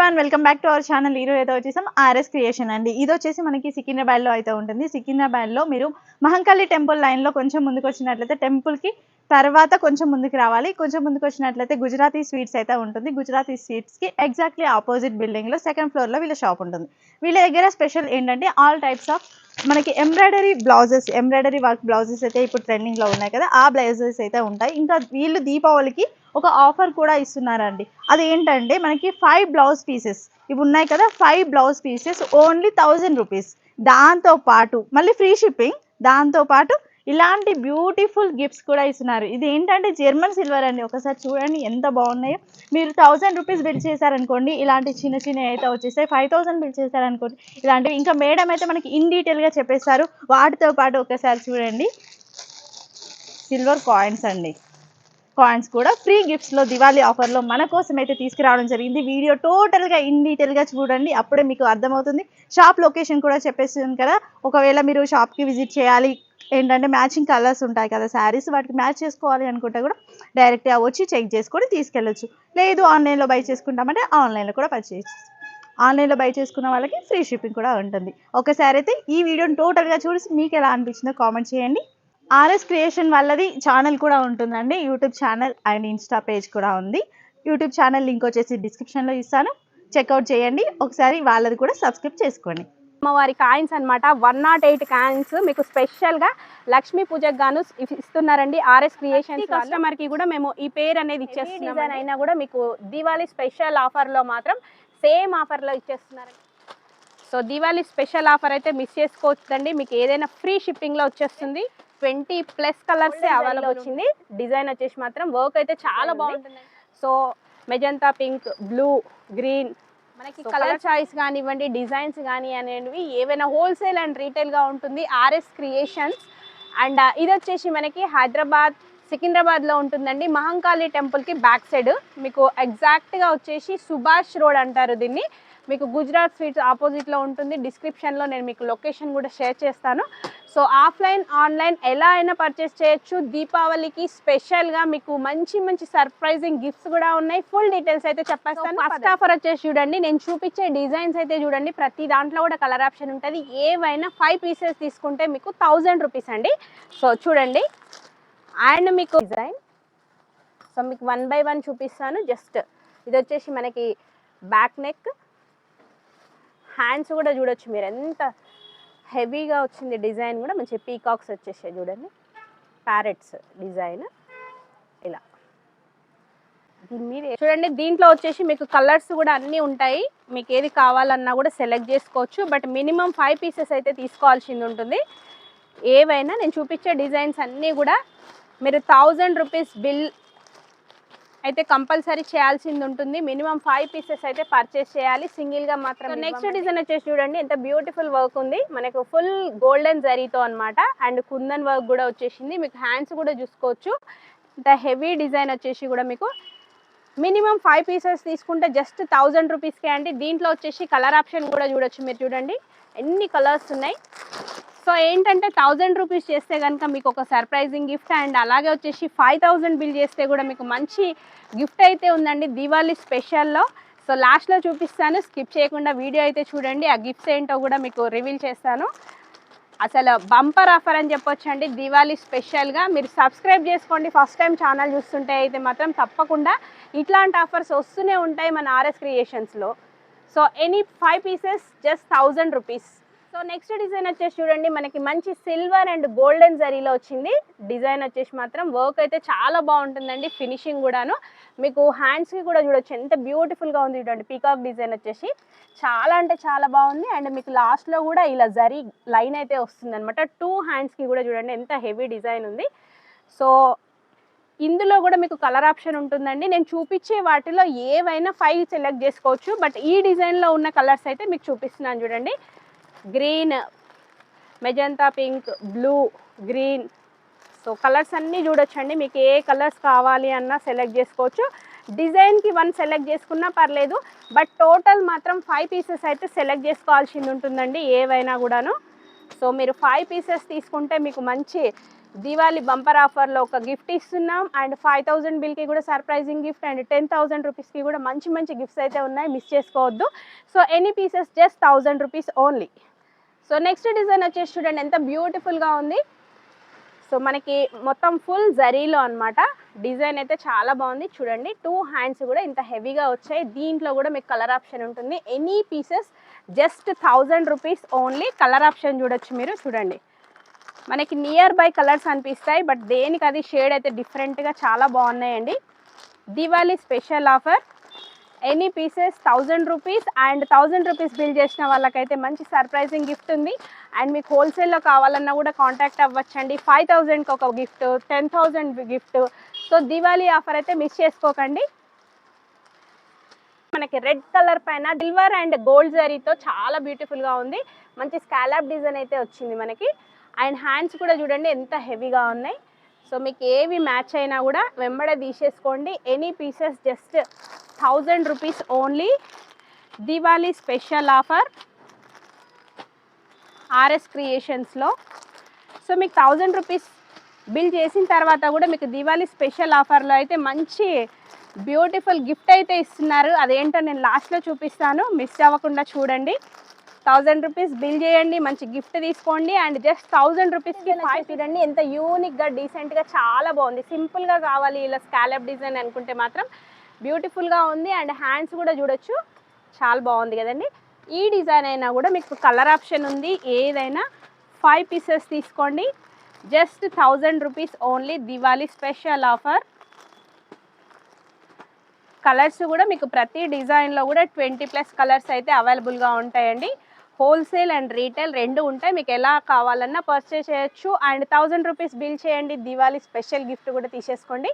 One welcome back to our channel ఈ ఏదో అయితే వచ్చేసాం ఆర్ఎస్ క్రియేషన్ అండి. ఇది వచ్చేసి మనకి సికింద్రాబాద్లో అయితే ఉంటుంది. సికింద్రాబాద్లో మీరు మహంకాళి టెంపుల్ లైన్లో కొంచెం ముందుకు వచ్చినట్లయితే టెంపుల్కి తర్వాత కొంచెం ముందుకు రావాలి. కొంచెం ముందుకు వచ్చినట్లయితే గుజరాతీ స్వీట్స్ అయితే ఉంటుంది. గుజరాతీ స్వీట్స్కి ఎగ్జాక్ట్లీ ఆపోజిట్ బిల్డింగ్లో సెకండ్ ఫ్లోర్లో వీళ్ళ షాప్ ఉంటుంది. వీళ్ళ దగ్గర స్పెషల్ ఏంటంటే ఆల్ టైప్స్ ఆఫ్ మనకి embroidery blouses embroidery work blouses అయితే ఇప్పుడు ట్రెండింగ్లో ఉన్నాయి కదా ఆ బ్లౌజెస్ అయితే ఉంటాయి. ఇంకా వీళ్ళు దీపావళికి ఒక ఆఫర్ కూడా ఇస్తున్నారండి. అది ఏంటంటే మనకి ఫైవ్ బ్లౌజ్ పీసెస్ ఇవి ఉన్నాయి కదా five blouse pieces only thousand rupees దాంతో పాటు మళ్ళీ ఫ్రీ షిప్పింగ్ దాంతో పాటు ఇలాంటి బ్యూటిఫుల్ గిఫ్ట్స్ కూడా ఇస్తున్నారు. ఇది ఏంటంటే జర్మన్ సిల్వర్ అండి. ఒకసారి చూడండి ఎంత బాగున్నాయో. మీరు థౌసండ్ రూపీస్ బిల్ చేశారనుకోండి ఇలాంటి చిన్న చిన్న అయితే వచ్చేసాయి. ఫైవ్ థౌసండ్ బిల్ చేశారనుకోండి ఇలాంటివి. ఇంకా మేడం అయితే మనకి ఇన్ డీటెయిల్గా చెప్పేస్తారు. వాటితో పాటు ఒకసారి చూడండి. సిల్వర్ కాయిన్స్ అండి. కాయిన్స్ కూడా ఫ్రీ గిఫ్ట్స్లో దివాళీ ఆఫర్లో మన కోసం అయితే తీసుకురావడం జరిగింది. వీడియో టోటల్గా ఇన్ డీటెయిల్గా చూడండి. అప్పుడే మీకు అర్థమవుతుంది. షాప్ లొకేషన్ కూడా చెప్పేస్తుంది కదా. ఒకవేళ మీరు షాప్కి విజిట్ చేయాలి ఏంటంటే మ్యాచింగ్ కలర్స్ ఉంటాయి కదా శారీస్ వాటికి మ్యాచ్ చేసుకోవాలి అనుకుంటే కూడా డైరెక్ట్గా వచ్చి చెక్ చేసుకొని తీసుకెళ్ళొచ్చు. లేదు ఆన్లైన్లో బై చేసుకుంటామంటే ఆన్లైన్లో కూడా పర్చేస్ ఆన్లైన్లో బై చేసుకున్న వాళ్ళకి ఫ్రీ షిప్పింగ్ కూడా ఉంటుంది. ఒకసారి అయితే ఈ వీడియోని టోటల్గా చూసి మీకు ఎలా అనిపించిందో కామెంట్ చేయండి. ఆర్ఎస్ క్రియేషన్ వాళ్ళది ఛానల్ కూడా ఉంటుందండి. YouTube channel and insta page కూడా ఉంది. యూట్యూబ్ ఛానల్ లింక్ వచ్చేసి డిస్క్రిప్షన్లో ఇస్తాను. చెక్అవుట్ చేయండి. ఒకసారి వాళ్ళది కూడా సబ్స్క్రైబ్ చేసుకోండి. అమ్మవారి కాయిన్స్ అన్నమాట. వన్ నాట్ ఎయిట్ కాయిన్స్ మీకు స్పెషల్గా లక్ష్మీ పూజకు గాను ఇస్తున్నారండి. ఆర్ఎస్ క్రియేషన్ కస్టమర్కి కూడా మేము ఈ పేరు అనేది ఇచ్చేస్తున్నాం అయినా కూడా మీకు దీవాళీ స్పెషల్ ఆఫర్లో మాత్రం సేమ్ ఆఫర్లో ఇచ్చేస్తున్నారు సో దీవాళీ స్పెషల్ ఆఫర్ అయితే మిస్ చేసుకోవద్దండి మీకు ఏదైనా ఫ్రీ షిప్పింగ్లో వచ్చేస్తుంది. ట్వంటీ ప్లస్ కలర్స్ అవైలబుల్ వచ్చింది. డిజైన్ వచ్చేసి మాత్రం వర్క్ అయితే చాలా బాగుంటుంది. So magenta pink blue green మనకి కలర్ చాయిస్ కానివ్వండి డిజైన్స్ కానీ అనేవి ఏవైనా హోల్సేల్ అండ్ రీటైల్గా ఉంటుంది ఆర్ఎస్ క్రియేషన్స్ అండ్ ఇది వచ్చేసి మనకి హైదరాబాద్ సికింద్రాబాద్లో ఉంటుందండి. మహంకాళి టెంపుల్కి బ్యాక్ సైడ్ మీకు ఎగ్జాక్ట్గా వచ్చేసి సుభాష్ రోడ్ అంటారు దీన్ని. మీకు గుజరాత్ స్వీట్స్ ఆపోజిట్లో ఉంటుంది. డిస్క్రిప్షన్లో నేను మీకు లొకేషన్ కూడా షేర్ చేస్తాను. సో ఆఫ్లైన్ ఆన్లైన్ ఎలా అయినా పర్చేస్ చేయొచ్చు. దీపావళికి స్పెషల్గా మీకు మంచి మంచి సర్ప్రైజింగ్ గిఫ్ట్స్ కూడా ఉన్నాయి. ఫుల్ డీటెయిల్స్ అయితే చెప్పేస్తాను. ఫస్ట్ ఆఫర్ వచ్చేసి చూడండి. నేను చూపించే డిజైన్స్ అయితే చూడండి. ప్రతి దాంట్లో కూడా కలర్ ఆప్షన్ ఉంటుంది. ఏవైనా ఫైవ్ పీసెస్ తీసుకుంటే మీకు థౌజండ్ రూపీస్ అండి. సో చూడండి. అండ్ మీకు డిజైన్ సో మీకు వన్ బై వన్ చూపిస్తాను. జస్ట్ ఇది వచ్చేసి మనకి బ్యాక్ నెక్ హ్యాండ్స్ కూడా చూడొచ్చు మీరు. ఎంత హెవీగా వచ్చింది డిజైన్ కూడా మంచి పీకాక్స్ వచ్చేసాయి చూడండి. Parrots design. ఇలా. దీని మీద చూడండి దీంట్లో వచ్చేసి మీకు కలర్స్ కూడా అన్నీ ఉంటాయి. మీకు ఏది కావాలన్నా కూడా సెలెక్ట్ చేసుకోవచ్చు. బట్ మినిమం ఫైవ్ పీసెస్ అయితే తీసుకోవాల్సింది ఉంటుంది. ఏవైనా నేను చూపించే డిజైన్స్ అన్నీ కూడా మీరు థౌజండ్ రూపీస్ బిల్ అయితే కంపల్సరీ చేయాల్సింది ఉంటుంది. మినిమం ఫైవ్ పీసెస్ అయితే పర్చేస్ చేయాలి. సింగిల్గా మాత్రం నెక్స్ట్ డిజైన్ వచ్చేసి చూడండి. ఎంత బ్యూటిఫుల్ వర్క్ ఉంది. మనకు ఫుల్ గోల్డెన్ జరీతో అన్నమాట. అండ్ కుందన్ వర్క్ కూడా వచ్చేసింది. మీకు హ్యాండ్స్ కూడా చూసుకోవచ్చు. ఇంత హెవీ డిజైన్ వచ్చేసి కూడా మీకు మినిమం ఫైవ్ పీసెస్ తీసుకుంటే జస్ట్ థౌజండ్ రూపీస్కే అండి. దీంట్లో వచ్చేసి కలర్ ఆప్షన్ కూడా చూడొచ్చు మీరు చూడండి. ఎన్ని కలర్స్ ఉన్నాయి? సో ఏంటంటే థౌజండ్ రూపీస్ చేస్తే కనుక మీకు ఒక సర్ప్రైజింగ్ గిఫ్ట్ అండ్ అలాగే వచ్చేసి ఫైవ్ థౌజండ్ బిల్ చేస్తే కూడా మీకు మంచి గిఫ్ట్ అయితే ఉందండి దీవాళీ స్పెషల్లో సో లాస్ట్లో చూపిస్తాను స్కిప్ చేయకుండా వీడియో అయితే చూడండి ఆ గిఫ్ట్స్ ఏంటో కూడా మీకు రివీల్ చేస్తాను. అసలు బంపర్ ఆఫర్ అని చెప్పొచ్చండి దివాళీ స్పెషల్గా మీరు సబ్స్క్రైబ్ చేసుకోండి ఫస్ట్ టైం ఛానల్ చూస్తుంటే అయితే మాత్రం తప్పకుండా ఇట్లాంటి ఆఫర్స్ వస్తూనే ఉంటాయి మన RS క్రియేషన్స్లో so any five pieces just thousand rupees so next design వచ్చేసి చూడండి. మనకి మంచి సిల్వర్ అండ్ గోల్డెన్ జరీలో వచ్చింది. డిజైన్ వచ్చేసి మాత్రం వర్క్ అయితే చాలా బాగుంటుందండి. ఫినిషింగ్ కూడాను. మీకు హ్యాండ్స్కి కూడా చూడొచ్చు. ఎంత బ్యూటిఫుల్గా ఉంది చూడండి. పీకాక్ డిజైన్ వచ్చేసి. చాలా అంటే చాలా బాగుంది. అండ్ మీకు లాస్ట్లో కూడా ఇలా జరీ లైన్ అయితే వస్తుంది అనమాట టూ హ్యాండ్స్కి కూడా చూడండి. ఎంత హెవీ డిజైన్ ఉంది. సో ఇందులో కూడా మీకు కలర్ ఆప్షన్ ఉంటుందండి. నేను చూపించే వాటిలో ఏవైనా ఫైవ్ సెలెక్ట్ చేసుకోవచ్చు. బట్ ఈ డిజైన్లో ఉన్న కలర్స్ అయితే మీకు చూపిస్తున్నాను చూడండి. Green magenta pink blue green. So colours అన్నీ చూడొచ్చండి. మీకు ఏ కలర్స్ కావాలి అన్నా సెలెక్ట్ చేసుకోవచ్చు. డిజైన్కి వన్ సెలెక్ట్ చేసుకున్నా పర్లేదు. బట్ టోటల్ మాత్రం ఫైవ్ పీసెస్ అయితే సెలెక్ట్ చేసుకోవాల్సింది ఉంటుందండి ఏవైనా కూడాను. సో మీరు ఫైవ్ పీసెస్ తీసుకుంటే మీకు మంచి దివాళీ బంపర్ ఆఫర్లో ఒక గిఫ్ట్ ఇస్తున్నాం. అండ్ ఫైవ్ థౌజండ్ బిల్కి కూడా surprising gift and ten thousand రూపీస్కి కూడా మంచి మంచి గిఫ్ట్స్ అయితే ఉన్నాయి. మిస్ చేసుకోవద్దు. So any pieces just thousand rupees only. So next design వచ్చేసి చూడండి ఎంత బ్యూటిఫుల్గా ఉంది. సో మనకి మొత్తం ఫుల్ జరీలో అన్నమాట. డిజైన్ అయితే చాలా బాగుంది. చూడండి టూ హ్యాండ్స్ కూడా ఇంత హెవీగా వచ్చాయి. దీంట్లో కూడా మీకు కలర్ ఆప్షన్ ఉంటుంది. Any pieces just thousand rupees only colour option చూడొచ్చు మీరు చూడండి. మనకి నియర్ బై కలర్స్ అనిపిస్తాయి బట్ దేనికి అది షేడ్ అయితే డిఫరెంట్గా చాలా బాగున్నాయండి. Diwali special offer any pieces thousand rupees and thousand rupees bill చేసిన వాళ్ళకైతే మంచి సర్ప్రైజింగ్ గిఫ్ట్ ఉంది. అండ్ మీకు హోల్సేల్లో కావాలన్నా కూడా కాంటాక్ట్ అవ్వచ్చండి. ఫైవ్ థౌజండ్కి ఒక gift ten thousand gift. So Diwali offer అయితే మిస్ చేసుకోకండి. మనకి రెడ్ కలర్ పైన సిల్వర్ అండ్ గోల్డ్ జరీతో చాలా బ్యూటిఫుల్గా ఉంది. మంచి స్కాలప్ డిజైన్ అయితే వచ్చింది మనకి. అండ్ హ్యాండ్స్ కూడా చూడండి ఎంత హెవీగా ఉన్నాయి. సో మీకు ఏవి మ్యాచ్ అయినా కూడా వెంబడ తీసేసుకోండి. Any pieces just thousand rupees only. Diwali special offer. RS క్రియేషన్స్లో. So మీకు థౌజండ్ రూపీస్ బిల్ చేసిన తర్వాత కూడా మీకు దివాళీ స్పెషల్ ఆఫర్లో అయితే మంచి బ్యూటిఫుల్ గిఫ్ట్ అయితే ఇస్తున్నారు. అదేంటో నేను లాస్ట్లో చూపిస్తాను. మిస్ అవ్వకుండా చూడండి. థౌజండ్ రూపీస్ బిల్ చేయండి మంచి గిఫ్ట్ తీసుకోండి అండ్ జస్ట్ థౌజండ్ రూపీస్కి చూడండి ఎంత యూనిక్గా డీసెంట్గా చాలా బాగుంది. సింపుల్గా కావాలి ఇలా స్కాలప్ డిజైన్ అనుకుంటే మాత్రం. బ్యూటిఫుల్గా ఉంది అండ్ హ్యాండ్స్ కూడా చూడొచ్చు. చాలా బాగుంది కదండి. ఈ డిజైన్ అయినా కూడా మీకు కలర్ ఆప్షన్ ఉంది. ఏదైనా ఫైవ్ పీసెస్ తీసుకోండి. Just thousand rupees only Diwali special offer colours కూడా మీకు ప్రతి డిజైన్లో కూడా ట్వంటీ ప్లస్ కలర్స్ అయితే అవైలబుల్గా ఉంటాయండి. హోల్సేల్ అండ్ రీటైల్ రెండు ఉంటాయి. మీకు ఎలా కావాలన్నా పర్చేస్ చేయొచ్చు. అండ్ థౌజండ్ రూపీస్ బిల్ చేయండి. దివాళీ స్పెషల్ గిఫ్ట్ కూడా తీసేసుకోండి.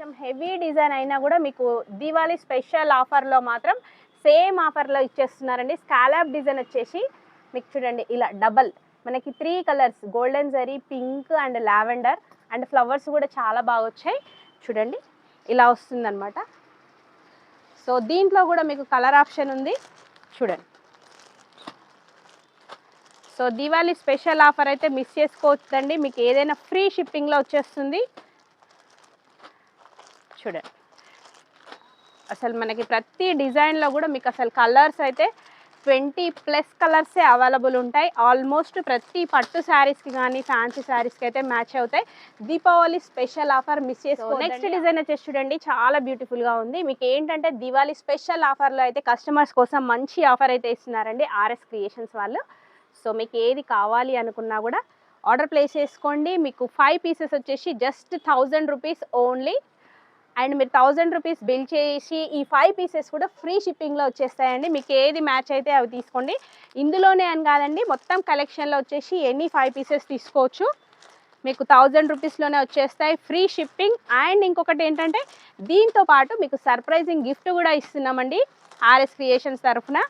కొంచెం హెవీ డిజైన్ అయినా కూడా మీకు దివాళీ స్పెషల్ ఆఫర్లో మాత్రం సేమ్ ఆఫర్లో ఇచ్చేస్తున్నారండి. స్కాలాబ్ డిజైన్ వచ్చేసి మీకు చూడండి ఇలా డబల్ మనకి three colours golden zari pink and lavender and flowers కూడా చాలా బాగా వచ్చాయి. చూడండి ఇలా వస్తుందన్నమాట. సో దీంట్లో కూడా మీకు కలర్ ఆప్షన్ ఉంది. చూడండి. సో దివాళీ స్పెషల్ ఆఫర్ అయితే మిస్ చేసుకోవద్దండి. మీకు ఏదైనా ఫ్రీ షిప్పింగ్లో వచ్చేస్తుంది. చూడండి. అసలు మనకి ప్రతి డిజైన్లో కూడా మీకు అసలు కలర్స్ అయితే ట్వంటీ ప్లస్ కలర్సే అవైలబుల్ ఉంటాయి. ఆల్మోస్ట్ ప్రతి పట్టు శారీస్కి కానీ ఫ్యాన్సీ శారీస్కి అయితే మ్యాచ్ అవుతాయి. దీపావళి స్పెషల్ ఆఫర్ మిస్ చేసుకో నెక్స్ట్ డిజైన్ వచ్చేసి చూడండి. చాలా బ్యూటిఫుల్గా ఉంది. మీకు ఏంటంటే దివాళీ స్పెషల్ ఆఫర్లో అయితే కస్టమర్స్ కోసం మంచి ఆఫర్ అయితే ఇస్తున్నారండి ఆర్ఎస్ క్రియేషన్స్ వాళ్ళు. సో మీకు ఏది కావాలి అనుకున్నా కూడా ఆర్డర్ ప్లేస్ చేసుకోండి. మీకు ఫైవ్ పీసెస్ వచ్చేసి just thousand rupees only and మీరు థౌజండ్ రూపీస్ బిల్ చేసి ఈ ఫైవ్ పీసెస్ కూడా ఫ్రీ షిప్పింగ్లో వచ్చేస్తాయండి. మీకు ఏది మ్యాచ్ అయితే అవి తీసుకోండి. ఇందులోనే అని కాదండి మొత్తం కలెక్షన్లో వచ్చేసి ఎన్ని ఫైవ్ పీసెస్ తీసుకోవచ్చు. మీకు థౌజండ్ రూపీస్లోనే వచ్చేస్తాయి ఫ్రీ షిప్పింగ్. అండ్ ఇంకొకటి ఏంటంటే దీంతో పాటు మీకు సర్ప్రైజింగ్ గిఫ్ట్ కూడా ఇస్తున్నామండి ఆర్ఎస్ క్రియేషన్స్ తరఫున.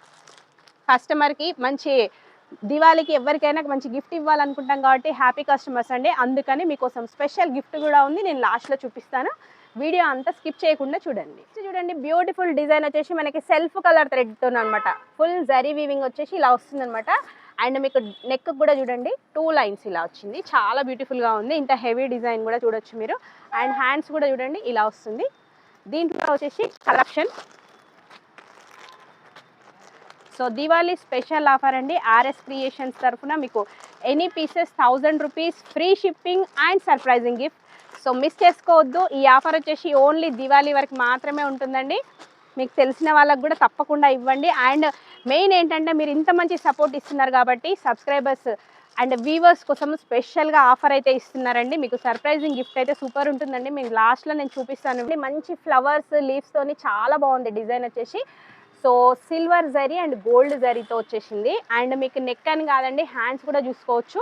కస్టమర్కి మంచి దివాళీకి ఎవరికైనా మంచి గిఫ్ట్ ఇవ్వాలనుకుంటాం కాబట్టి హ్యాపీ కస్టమర్స్ అండి. అందుకని మీకోసం స్పెషల్ గిఫ్ట్ కూడా ఉంది నేను లాస్ట్లో చూపిస్తాను. వీడియో అంతా స్కిప్ చేయకుండా చూడండి. చూడండి బ్యూటిఫుల్ డిజైన్ వచ్చేసి మనకి సెల్ఫ్ కలర్ థ్రెడ్తో అనమాట ఫుల్ జరీ వీవింగ్ వచ్చేసి ఇలా వస్తుంది అనమాట అండ్ మీకు నెక్ కూడా చూడండి టూ లైన్స్ ఇలా వచ్చింది. చాలా బ్యూటిఫుల్గా ఉంది. ఇంత హెవీ డిజైన్ కూడా చూడొచ్చు మీరు. అండ్ హ్యాండ్స్ కూడా చూడండి ఇలా వస్తుంది. దీంట్లో వచ్చేసి collection so Diwali special offer అండి. ఆర్ఎస్ క్రియేషన్స్ తరఫున మీకు any pieces thousand rupees free shipping and surprising gift so miss చేసుకోవద్దు. ఈ ఆఫర్ వచ్చేసి ఓన్లీ దివాళీ వరకు మాత్రమే ఉంటుందండి. మీకు తెలిసిన వాళ్ళకు కూడా తప్పకుండా ఇవ్వండి. అండ్ మెయిన్ ఏంటంటే మీరు ఇంత మంచి సపోర్ట్ ఇస్తున్నారు కాబట్టి సబ్స్క్రైబర్స్ అండ్ వీవర్స్ కోసం స్పెషల్గా ఆఫర్ అయితే ఇస్తున్నారండి. మీకు సర్ప్రైజింగ్ గిఫ్ట్ అయితే సూపర్ ఉంటుందండి. మీకు లాస్ట్లో నేను చూపిస్తాను. మంచి ఫ్లవర్స్ లీవ్స్తోని చాలా బాగుంది డిజైన్ వచ్చేసి. So silver zari and gold జరీతో వచ్చేసింది. అండ్ మీకు నెక్ అని కాదండి హ్యాండ్స్ కూడా చూసుకోవచ్చు.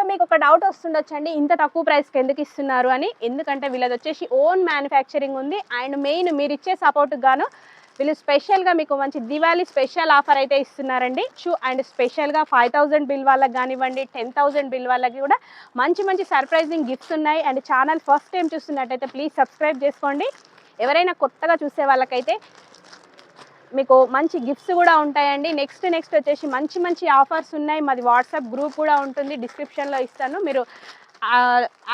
సో మీకు ఒక డౌట్ వస్తుండొచ్చండి ఇంత తక్కువ ప్రైస్కి ఎందుకు ఇస్తున్నారు అని. ఎందుకంటే వీళ్ళది వచ్చేసి ఓన్ మ్యానుఫ్యాక్చరింగ్ ఉంది. అండ్ మెయిన్ మీరు ఇచ్చే సపోర్ట్కి గాను వీళ్ళు స్పెషల్గా మీకు మంచి దివాళీ స్పెషల్ ఆఫర్ అయితే ఇస్తున్నారండి. చూ అండ్ స్పెషల్గా ఫైవ్ థౌజండ్ బిల్ వాళ్ళకి కానివ్వండి టెన్ థౌజండ్ బిల్ వాళ్ళకి కూడా మంచి మంచి సర్ప్రైజింగ్ గిఫ్ట్స్ ఉన్నాయి. అండ్ ఛానల్ ఫస్ట్ టైం చూస్తున్నట్టయితే ప్లీజ్ సబ్స్క్రైబ్ చేసుకోండి. ఎవరైనా కొత్తగా చూసే వాళ్ళకైతే మీకు మంచి గిఫ్ట్స్ కూడా ఉంటాయండి. నెక్స్ట్ నెక్స్ట్ వచ్చేసి మంచి మంచి ఆఫర్స్ ఉన్నాయి. మాది వాట్సాప్ గ్రూప్ కూడా ఉంటుంది. డిస్క్రిప్షన్లో ఇస్తాను. మీరు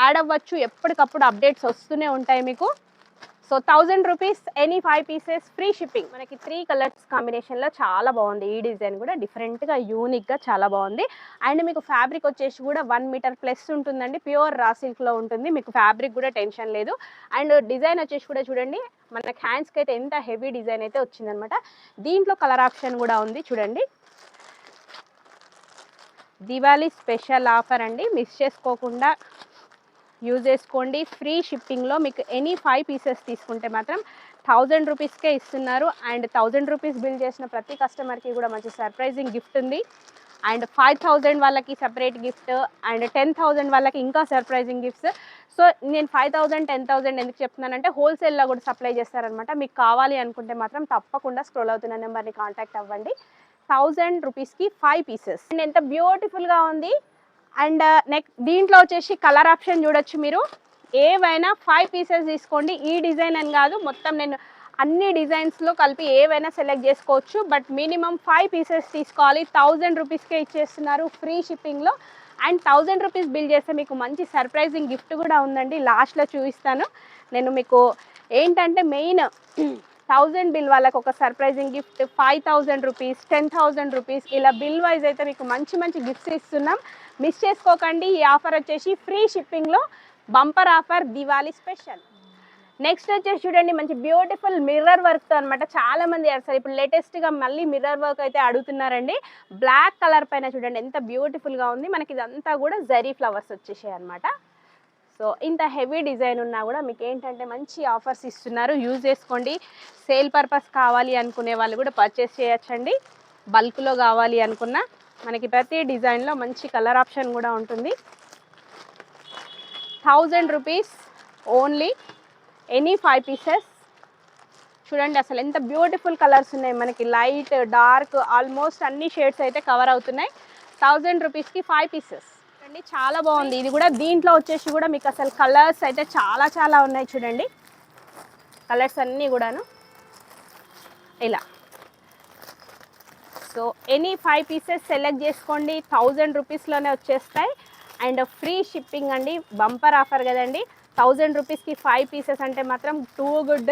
యాడ్ అవ్వచ్చు. ఎప్పటికప్పుడు అప్డేట్స్ వస్తూనే ఉంటాయి మీకు. So thousand rupees any five pieces free shipping మనకి త్రీ కలర్స్ కాంబినేషన్లో చాలా బాగుంది. ఈ డిజైన్ కూడా డిఫరెంట్గా యూనిక్గా చాలా బాగుంది. అండ్ మీకు ఫ్యాబ్రిక్ వచ్చేసి కూడా వన్ మీటర్ ప్లస్ ఉంటుందండి. ప్యూర్ రా సిల్క్లో ఉంటుంది. మీకు ఫ్యాబ్రిక్ కూడా టెన్షన్ లేదు. అండ్ డిజైన్ వచ్చేసి కూడా చూడండి. మనకి హ్యాండ్స్కి అయితే ఎంత హెవీ డిజైన్ అయితే వచ్చిందనమాట. దీంట్లో కలర్ ఆప్షన్ కూడా ఉంది చూడండి. దివాళీ స్పెషల్ ఆఫర్ అండి. మిస్ చేసుకోకుండా యూజ్ చేసుకోండి. ఫ్రీ షిప్పింగ్లో మీకు ఎనీ ఫైవ్ పీసెస్ తీసుకుంటే మాత్రం థౌజండ్ రూపీస్కే ఇస్తున్నారు. అండ్ థౌజండ్ రూపీస్ బిల్ చేసిన ప్రతి కస్టమర్కి కూడా మంచి సర్ప్రైజింగ్ గిఫ్ట్ ఉంది. అండ్ ఫైవ్ థౌజండ్ వాళ్ళకి separate gift and ten thousand వాళ్ళకి ఇంకా సర్ప్రైజింగ్ గిఫ్ట్స్. సో నేను ఫైవ్ థౌజండ్ టెన్ థౌజండ్ ఎందుకు చెప్తున్నానంటే హోల్సేల్లో కూడా సప్లై చేస్తారనమాట. మీకు కావాలి అనుకుంటే మాత్రం తప్పకుండా స్క్రోల్ అవుతున్న నెంబర్ని కాంటాక్ట్ అవ్వండి. థౌజండ్ రూపీస్కి ఫైవ్ పీసెస్. అండ్ ఎంత బ్యూటిఫుల్గా ఉంది. అండ్ uh, నెక్ దీంట్లో వచ్చేసి కలర్ ఆప్షన్ చూడొచ్చు మీరు. ఏవైనా ఫైవ్ పీసెస్ తీసుకోండి. ఈ డిజైన్ అని కాదు మొత్తం నేను అన్ని డిజైన్స్లో కలిపి ఏవైనా సెలెక్ట్ చేసుకోవచ్చు. బట్ మినిమం ఫైవ్ పీసెస్ తీసుకోవాలి. థౌజండ్ రూపీస్కే ఇచ్చేస్తున్నారు ఫ్రీ షిప్పింగ్లో అండ్ థౌజండ్ రూపీస్ బిల్ చేస్తే మీకు మంచి సర్ప్రైజింగ్ గిఫ్ట్ కూడా ఉందండి. లాస్ట్లో చూపిస్తాను. నేను మీకు ఏంటంటే మెయిన్ థౌజండ్ బిల్ వాళ్ళకి ఒక surprising gift five thousand rupees ten thousand rupees ఇలా బిల్ వైజ్ అయితే మీకు మంచి మంచి గిఫ్ట్స్ ఇస్తున్నాం. మిస్ చేసుకోకండి. ఈ ఆఫర్ వచ్చేసి ఫ్రీ షిప్పింగ్లో bumper offer Diwali special. Next వచ్చేసి చూడండి మంచి బ్యూటిఫుల్ మిర్రర్ వర్క్తో అనమాట చాలా మంది సార్ ఇప్పుడు లేటెస్ట్గా మళ్ళీ మిర్రర్ వర్క్ అయితే అడుగుతున్నారండి. బ్లాక్ కలర్ పైన చూడండి ఎంత బ్యూటిఫుల్గా ఉంది. మనకి ఇదంతా కూడా జరీ ఫ్లవర్స్ వచ్చేసాయి అనమాట సో ఇంత హెవీ డిజైన్ ఉన్నా కూడా మీకు ఏంటంటే మంచి ఆఫర్స్ ఇస్తున్నారు. యూజ్ చేసుకోండి. సేల్ పర్పస్ కావాలి అనుకునే వాళ్ళు కూడా పర్చేస్ చేయొచ్చండి. బల్క్లో కావాలి అనుకున్నా మనకి ప్రతి డిజైన్లో మంచి కలర్ ఆప్షన్ కూడా ఉంటుంది. Thousand rupees only any five pieces చూడండి అసలు ఎంత బ్యూటిఫుల్ కలర్స్ ఉన్నాయి. మనకి లైట్ డార్క్ ఆల్మోస్ట్ అన్ని షేడ్స్ అయితే కవర్ అవుతున్నాయి. థౌజండ్ రూపీస్కి ఫైవ్ పీసెస్ చూడండి చాలా బాగుంది. ఇది కూడా దీంట్లో వచ్చేసి కూడా మీకు అసలు కలర్స్ అయితే చాలా చాలా ఉన్నాయి చూడండి. కలర్స్ అన్నీ కూడాను. ఇలా. So any five pieces select చేసుకోండి. థౌజండ్ రూపీస్లోనే వచ్చేస్తాయి. అండ్ ఫ్రీ షిప్పింగ్ అండి. బంపర్ ఆఫర్ కదండి. థౌజండ్ రూపీస్కి ఫైవ్ పీసెస్ అంటే మాత్రం టూ గుడ్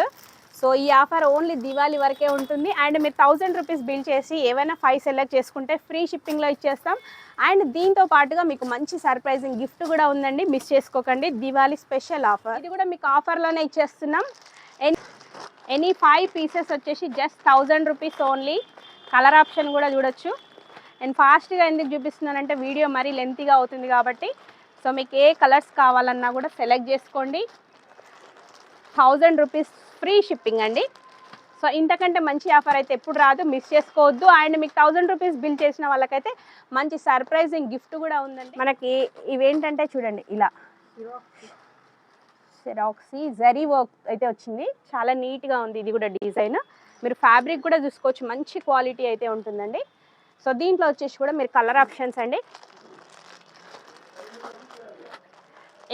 సో ఈ ఆఫర్ ఓన్లీ దివాళీ వరకే ఉంటుంది. అండ్ మీరు థౌజండ్ రూపీస్ బిల్ చేసి ఏవైనా ఫైవ్ సెలెక్ట్ చేసుకుంటే ఫ్రీ షిప్పింగ్లో ఇచ్చేస్తాం. అండ్ దీంతో పాటుగా మీకు మంచి సర్ప్రైజింగ్ గిఫ్ట్ కూడా ఉందండి. మిస్ చేసుకోకండి. దివాళీ స్పెషల్ ఆఫర్ ఇది కూడా మీకు ఆఫర్లోనే ఇచ్చేస్తున్నాం. ఎనీ ఎనీ ఫైవ్ పీసెస్ వచ్చేసి just thousand rupees only colour option కూడా చూడొచ్చు. నేను ఫాస్ట్గా ఎందుకు చూపిస్తున్నానంటే వీడియో మరీ లెంతీగా అవుతుంది కాబట్టి. సో మీకు ఏ కలర్స్ కావాలన్నా కూడా సెలెక్ట్ చేసుకోండి. థౌజండ్ రూపీస్ ఫ్రీ షిప్పింగ్ అండి. సో ఇంతకంటే మంచి ఆఫర్ అయితే ఎప్పుడు రాదు. మిస్ చేసుకోవద్దు. అండ్ మీకు థౌజండ్ రూపీస్ బిల్ చేసిన వాళ్ళకైతే మంచి సర్ప్రైజింగ్ గిఫ్ట్ కూడా ఉందండి. మనకి ఇవేంటంటే చూడండి ఇలా. సెరాక్సీ జరీ వర్క్ అయితే వచ్చింది. చాలా నీట్గా ఉంది. ఇది కూడా డిజైన్ మీరు ఫ్యాబ్రిక్ కూడా చూసుకోవచ్చు. మంచి క్వాలిటీ అయితే ఉంటుందండి. సో దీంట్లో వచ్చేసి కూడా మీరు కలర్ ఆప్షన్స్ అండి.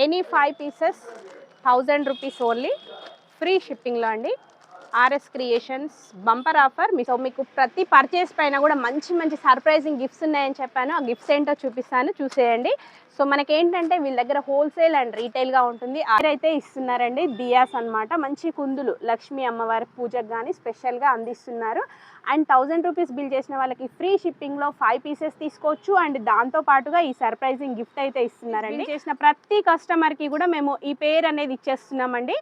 Any five pieces thousand rupees only free షిప్పింగ్లో అండి. RS creations bumper offer. మీ సో మీకు ప్రతి పర్చేస్ పైన కూడా మంచి మంచి సర్ప్రైజింగ్ గిఫ్ట్స్ ఉన్నాయని చెప్పాను. ఆ గిఫ్ట్స్ ఏంటో చూపిస్తాను. చూసేయండి. సో మనకి ఏంటంటే వీళ్ళ దగ్గర హోల్సేల్ అండ్ రీటైల్గా ఉంటుంది. అయితే ఇస్తున్నారండి. దియాస్ అన్నమాట. మంచి కుందులు. లక్ష్మీ అమ్మవారి పూజకు కానీ స్పెషల్గా అందిస్తున్నారు. అండ్ థౌజండ్ రూపీస్ బిల్ చేసిన వాళ్ళకి ఫ్రీ షిప్పింగ్లో ఫైవ్ పీసెస్ తీసుకోవచ్చు. అండ్ దాంతో పాటుగా ఈ సర్ప్రైజింగ్ గిఫ్ట్ అయితే ఇస్తున్నారండి. చేసిన ప్రతి కస్టమర్కి కూడా మేము ఈ పేరు అనేది ఇచ్చేస్తున్నామండి.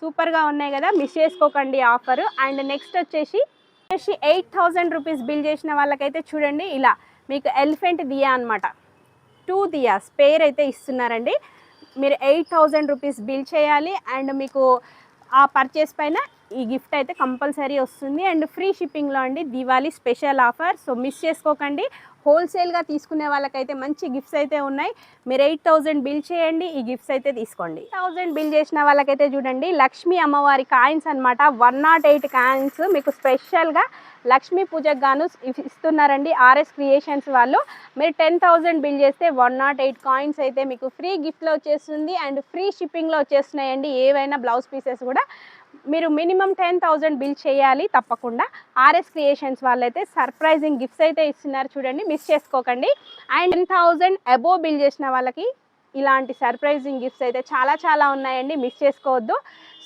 సూపర్గా ఉన్నాయి కదా మిస్ చేసుకోకండి ఆఫర్ అండ్ నెక్స్ట్ వచ్చేసి వచ్చేసి ఎయిట్ థౌజండ్ రూపీస్ బిల్ చేసిన వాళ్ళకైతే చూడండి ఇలా మీకు ఎలిఫెంట్ దియా అనమాట టూ దియాస్ పేర్ అయితే ఇస్తున్నారండి. మీరు ఎయిట్ థౌజండ్ రూపీస్ బిల్ చేయాలి అండ్ మీకు ఆ పర్చేస్ పైన ఈ గిఫ్ట్ అయితే కంపల్సరీ వస్తుంది. అండ్ ఫ్రీ షిప్పింగ్లో అండి Diwali special offer so miss చేసుకోకండి. హోల్సేల్గా తీసుకునే వాళ్ళకైతే మంచి గిఫ్ట్స్ అయితే ఉన్నాయి. మీరు ఎయిట్ థౌజండ్ బిల్ చేయండి ఈ గిఫ్ట్స్ అయితే తీసుకోండి. థౌజండ్ బిల్ చేసిన వాళ్ళకైతే చూడండి లక్ష్మీ అమ్మవారి కాయిన్స్ అనమాట వన్ నాట్ ఎయిట్ కాయిన్స్ మీకు స్పెషల్గా లక్ష్మీ పూజకు గాను ఇస్తున్నారండి ఆర్ఎస్ క్రియేషన్స్ వాళ్ళు. మీరు టెన్ థౌజండ్ బిల్ చేస్తే వన్ నాట్ ఎయిట్ కాయిన్స్ అయితే మీకు ఫ్రీ గిఫ్ట్లో వచ్చేస్తుంది. అండ్ ఫ్రీ షిప్పింగ్లో వచ్చేస్తున్నాయండి. ఏవైనా బ్లౌజ్ పీసెస్ కూడా మీరు మినిమం టెన్ థౌజండ్ బిల్ చేయాలి తప్పకుండా. ఆర్ఎస్ క్రియేషన్స్ వాళ్ళైతే సర్ప్రైజింగ్ గిఫ్ట్స్ అయితే ఇస్తున్నారు చూడండి మిస్ చేసుకోకండి. And ten thousand above bill చేసిన వాళ్ళకి ఇలాంటి సర్ప్రైజింగ్ గిఫ్ట్స్ అయితే చాలా చాలా ఉన్నాయండి మిస్ చేసుకోవద్దు.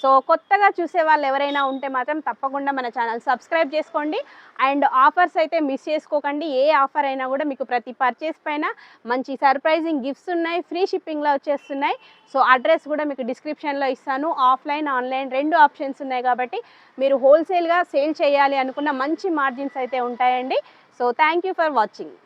సో కొత్తగా చూసే వాళ్ళు ఎవరైనా ఉంటే మాత్రం తప్పకుండా మన ఛానల్ సబ్స్క్రైబ్ చేసుకోండి. అండ్ ఆఫర్స్ అయితే మిస్ చేసుకోకండి. ఏ ఆఫర్ అయినా కూడా మీకు ప్రతి పర్చేస్ పైన మంచి సర్ప్రైజింగ్ గిఫ్ట్స్ ఉన్నాయి. ఫ్రీ షిప్పింగ్లో వచ్చేస్తున్నాయి. సో అడ్రస్ కూడా మీకు డిస్క్రిప్షన్లో ఇస్తాను. ఆఫ్లైన్ ఆన్లైన్ రెండు ఆప్షన్స్ ఉన్నాయి కాబట్టి మీరు హోల్సేల్గా సేల్ చేయాలి అనుకున్న మంచి మార్జిన్స్ అయితే ఉంటాయండి. So thank you for watching.